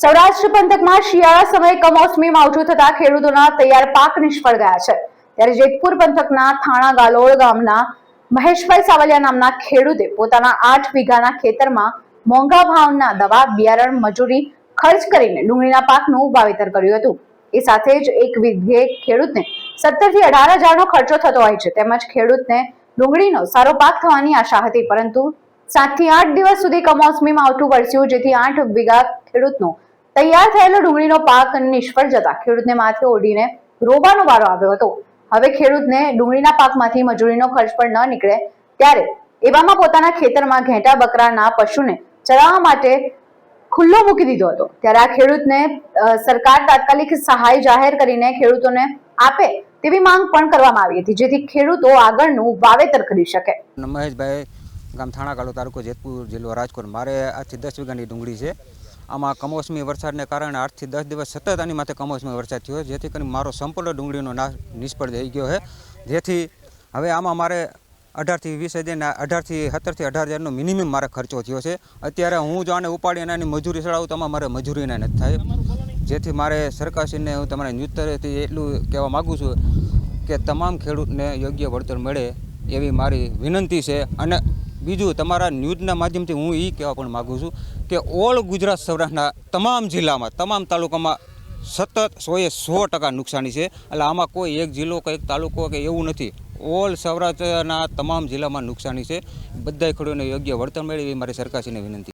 સૌરાષ્ટ્ર પંથકમાં શિયાળા સમયે કમોસમી માવઠું થતા ખેડૂતોના તૈયાર પાક નિષ્ફળ ગયા છે. ત્યારે જેતપુર પંથકના થાણા ગાલોળ ગામના મહેશભાઈ સાવલિયા નામના ખેડૂતે પોતાના આઠ વીઘાના ખેતરમાં મોંઘા ભાવના દવા, બિયારણ, મજૂરી ખર્ચ કરીને ડુંગળીના પાકનું વાવેતર કર્યું હતું. એ સાથે જ એક વીઘે ખેડૂતને સત્તરથી અઢાર હજારનો ખર્ચો થતો હોય છે. તેમજ ખેડૂતને ડુંગળીનો સારો પાક થવાની આશા હતી, પરંતુ સાતથી આઠ દિવસ સુધી કમોસમી માવઠું વરસ્યું, જેથી આઠ વીઘા ખેડૂતનો તૈયાર થયેલો ડુંગળીનો પાક નિષ્ફળ જતા ખેડૂતને માથે ઓઢીને રોવાનો વારો આવ્યો હતો. હવે ખેડૂતને ડુંગળીના પાકમાંથી મજૂરીનો ખર્ચ પણ ન નીકળે ત્યારે એવામાં પોતાના ખેતરમાં ઘેટા બકરાના પશુને ચરાવવા માટે ખુલ્લો મૂકી દીધો હતો. ત્યારે આ ખેડૂતને સરકાર તાત્કાલિક સહાય જાહેર કરીને ખેડૂતોને આપે તેવી માંગ પણ કરવામાં આવી હતી, જેથી ખેડૂતો આગળનું વાવેતર કરી શકે. મહેશભાઈ ગામ થાણાકાળો તાલુકો જેતપુર જિલ્લો રાજકોટ. મારે આજથી દસ વીઘાની ડુંગળી છે. આમાં કમોસમી વરસાદને કારણે આઠથી દસ દિવસ સતત આની માથે કમોસમી વરસાદ થયો જેથી કરીને મારો સંપૂર્ણ ડુંગળીનો નાશ નિષ્ફળ થઈ ગયો છે. જેથી હવે આમાં મારે અઢારથી વીસ હજારના અઢારથી સત્તરથી અઢાર હજારનો મિનિમમ મારે ખર્ચો થયો છે. અત્યારે હું જો આને ઉપાડી અને આની મજૂરી ચડાવું તો મારે મજૂરીને નથી થાય. જેથી મારે સરકારશ્રીને હું તમારા ન્યૂઝતરફથી એટલું કહેવા માગું છું કે તમામ ખેડૂતને યોગ્ય વળતર મળે એવી મારી વિનંતી છે. અને બીજું તમારા ન્યૂઝના માધ્યમથી હું એ કહેવા પણ માગું છું કે ઓલ ગુજરાત સૌરાષ્ટ્રના તમામ જિલ્લામાં, તમામ તાલુકામાં સતત સોએ સો ટકા નુકસાની છે. એટલે આમાં કોઈ એક જિલ્લો કે એક તાલુકો કે એવું નથી. ઓલ સૌરાષ્ટ્રના તમામ જિલ્લામાં નુકસાની છે. બધા ખેડૂતોને યોગ્ય વળતર મળે એવી મારી સરકારશ્રીને વિનંતી.